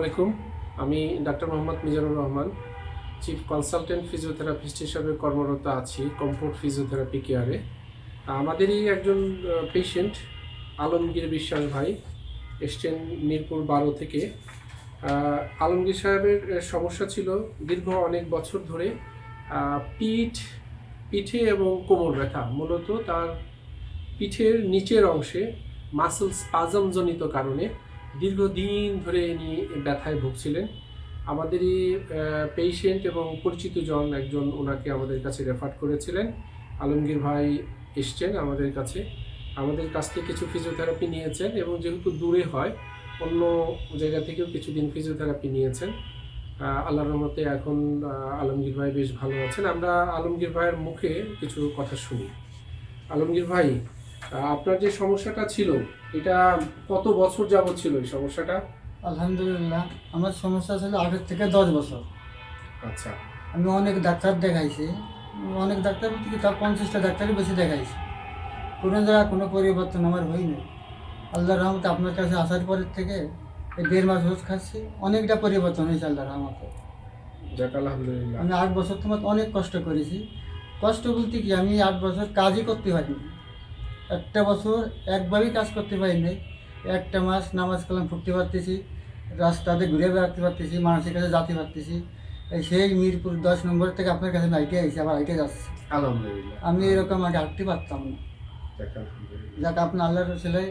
আলাইকুম। আমি doctor Mohammad Mizanur Rahman chief consultant physiotherapist হিসাবে কর্মরত আছি কমফোর্ট ফিজিওথেরাপি কেয়ারে আমাদেরই একজন পেশেন্ট আলমগীর বিশ্বাস ভাই, এসছেন মিরপুর বারো থেকে। আলমগীর সাহেবের সমস্যা ছিল দীর্ঘ অনেক বছর ধরে পিঠ, পিঠে এবং কোমর ব্যথা। মূলত তার পিঠের নিচের অংশে মাসেল স্পাজমজনিত কারণে দীর্ঘদিন ধরে ইনি ব্যথায় ভুগছিলেন। আমাদেরই পেশেন্ট এবং পরিচিত জন একজন ওনাকে আমাদের কাছে রেফার করেছিলেন। আলমগীর ভাই এসছেন আমাদের কাছে। আমাদের কাছ থেকে কিছু ফিজিওথেরাপি নিয়েছেন এবং যেহেতু দূরে হয় অন্য জায়গা থেকেও কিছুদিন ফিজিওথেরাপি নিয়েছেন। আহ, আল্লাহর রহমতে এখন আলমগীর ভাই বেশ ভালো আছেন। আমরা আলমগীর ভাইয়ের মুখে কিছু কথা শুনি। আলমগীর ভাই আপনার যে সমস্যাটা ছিল এটা কত বছর যাবত ছিল এই সমস্যাটা? আলহামদুলিল্লাহ আমার সমস্যা ছিল আগের থেকে দশ বছর। আচ্ছা। আমি অনেক ডাক্তার দেখাইছি অনেক ডাক্তার বলতে কি তার পঞ্চাশটা ডাক্তারই বেশি দেখাইছি। কোনো জায়গায় কোনো পরিবর্তন আমার হয়নি। আল্লাহ রহমতে আপনার কাছে আসার পরের থেকে এই দেড় মাস ওষুধ খাচ্ছি অনেকটা পরিবর্তন হয়েছে আল্লাহ রহমতে। যাক আলহামদুলিল্লাহ। আমি আট বছর তোমার অনেক কষ্ট করেছি। কষ্ট বলতে কি আমি আট বছর কাজই করতে পারিনি। একটা বছর একবারই কাজ করতে পারিনি একটা মাস নামাজ কালাম ফুটতে পারতেছি রাস্তাতে ঘুরে বেড়াতে পারতেছি মানুষের কাছে যেতে পারতেছি। এই সেই মিরপুর দশ নম্বর থেকে আপনার কাছে হাইটে আইসি আবার হাইটে যাচ্ছে। আলহামদুলিল্লাহ। আমি এরকম আগে হাঁটতে পারতাম না। যাক আপনার আল্লাহর ছেলে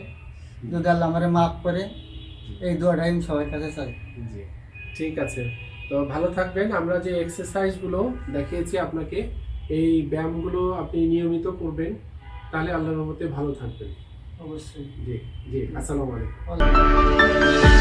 যদি আল্লাহ আমার মাফ করে এই দোয়াটা আমি সবার কাছে চাই। জি ঠিক আছে। তো ভালো থাকবেন। আমরা যে এক্সারসাইজগুলো দেখিয়েছি আপনাকে এই ব্যায়ামগুলো আপনি নিয়মিত করবেন। তাহলে আল্লাহর রহমতে ভালো থাকবেন। অবশ্যই। জি জি আসসালামু আলাইকুম।